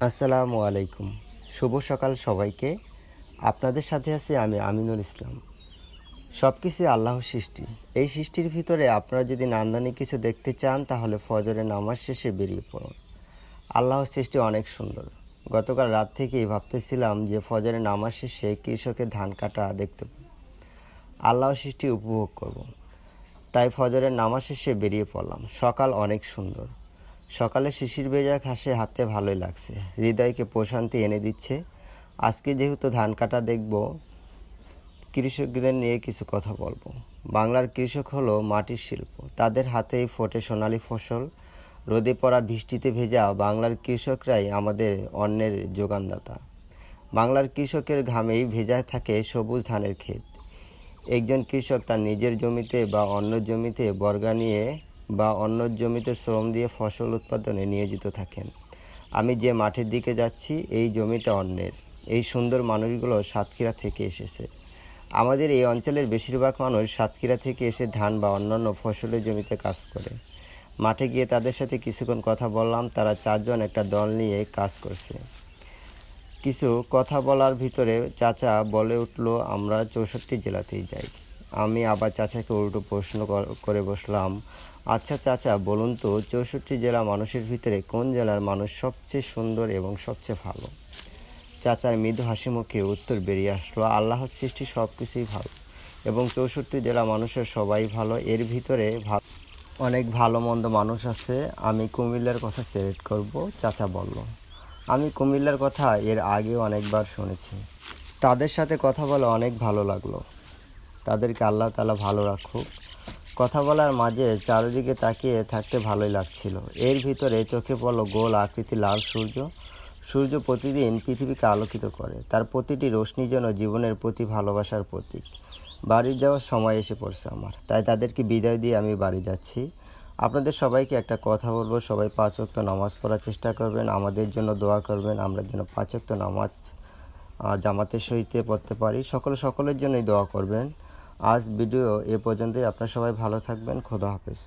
আসসালামু আলাইকুম। শুভ সকাল সবাইকে। আপনাদের সাথে আছি আমি আমিনুল ইসলাম। সব কিছু আল্লাহ সৃষ্টি। এই সৃষ্টির ভিতরে আপনারা যদি নান্দনিক কিছু দেখতে চান, তাহলে ফজরের নামাজ শেষে বেরিয়ে পড়ুন। আল্লাহর সৃষ্টি অনেক সুন্দর। গতকাল রাত থেকেই ভাবতেছিলাম যে ফজরের নামাজ শেষে কৃষকের ধান কাটা দেখতে পাবো। আল্লাহর সৃষ্টি উপভোগ করব। তাই ফজরের নামাজ শেষে বেরিয়ে পড়লাম। সকাল অনেক সুন্দর। সকালে শিশির ভেজা ঘাসে হাতে ভালোই লাগছে। হৃদয়কে প্রশান্তি এনে দিচ্ছে। আজকে যেহেতু ধান কাটা দেখব, কৃষকদের নিয়ে কিছু কথা বলব। বাংলার কৃষক হলো মাটির শিল্প। তাদের হাতেই ফোটে সোনালী ফসল। রোদে পড়া বৃষ্টিতে ভেজা বাংলার কৃষকরাই আমাদের অন্যের যোগানদাতা। বাংলার কৃষকের ঘামেই ভেজা থাকে সবুজ ধানের ক্ষেত। একজন কৃষক তার নিজের জমিতে বা অন্য জমিতে বর্গা নিয়ে বা অন্য জমিতে শ্রম দিয়ে ফসল উৎপাদনে নিয়োজিত থাকেন। আমি যে মাঠের দিকে যাচ্ছি, এই জমিটা অন্যের। এই সুন্দর মানুষগুলো সাতক্ষীরা থেকে এসেছে। আমাদের এই অঞ্চলের বেশিরভাগ মানুষ সাতক্ষীরা থেকে এসে ধান বা অন্যান্য ফসলের জমিতে কাজ করে। মাঠে গিয়ে তাদের সাথে কিছুক্ষণ কথা বললাম, তারা চারজন একটা দল নিয়ে কাজ করছে। কিছু কথা বলার ভিতরে চাচা বলে উঠল, আমরা চৌষট্টি জেলাতেই যাই। আমি আবার চাচাকে উল্টো প্রশ্ন করে বসলাম আচ্ছা চাচা বলুন তো, চৌষট্টি জেলা মানুষের ভিতরে কোন জেলার মানুষ সবচেয়ে সুন্দর এবং সবচেয়ে ভালো? চাচার মৃদু হাসি মুখে উত্তর বেরিয়ে আসলো আল্লাহর সৃষ্টি সব কিছুই ভালো এবং চৌষট্টি জেলা মানুষের সবাই ভালো, এর ভিতরে অনেক ভালো মন্দ মানুষ আছে, আমি কুমিল্লার কথা সিলেক্ট করব, চাচা বলল। আমি কুমিল্লার কথা এর আগেও অনেকবার শুনেছি। তাদের সাথে কথা বলে অনেক ভালো লাগল। তাদেরকে আল্লাহ তালা ভালো রাখুক। কথা বলার মাঝে চারিদিকে তাকিয়ে থাকতে ভালোই লাগছিল। এর ভিতরে চোখে পড়ল গোল আকৃতি লাল সূর্য। সূর্য প্রতিদিন পৃথিবীকে আলোকিত করে। তার প্রতিটি রশ্মি যেন জীবনের প্রতি ভালোবাসার প্রতীক। বাড়ি যাওয়ার সময় এসে পড়ছে আমার। তাই তাদেরকে বিদায় দিয়ে আমি বাড়ি যাচ্ছি। আপনাদের সবাইকে একটা কথা বলব। সবাই পাঁচ ওয়াক্ত নামাজ পড়ার চেষ্টা করবেন। আমাদের জন্য দোয়া করবেন। আমরা যেন পাঁচ ওয়াক্ত নামাজ জামাতের সহিতে পড়তে পারি। সকলে, সকলের জন্যই দোয়া করবেন। আজ ভিডিও এ পর্যন্তই। আপনারা সবাই ভালো থাকবেন। খোদা হাফেজ।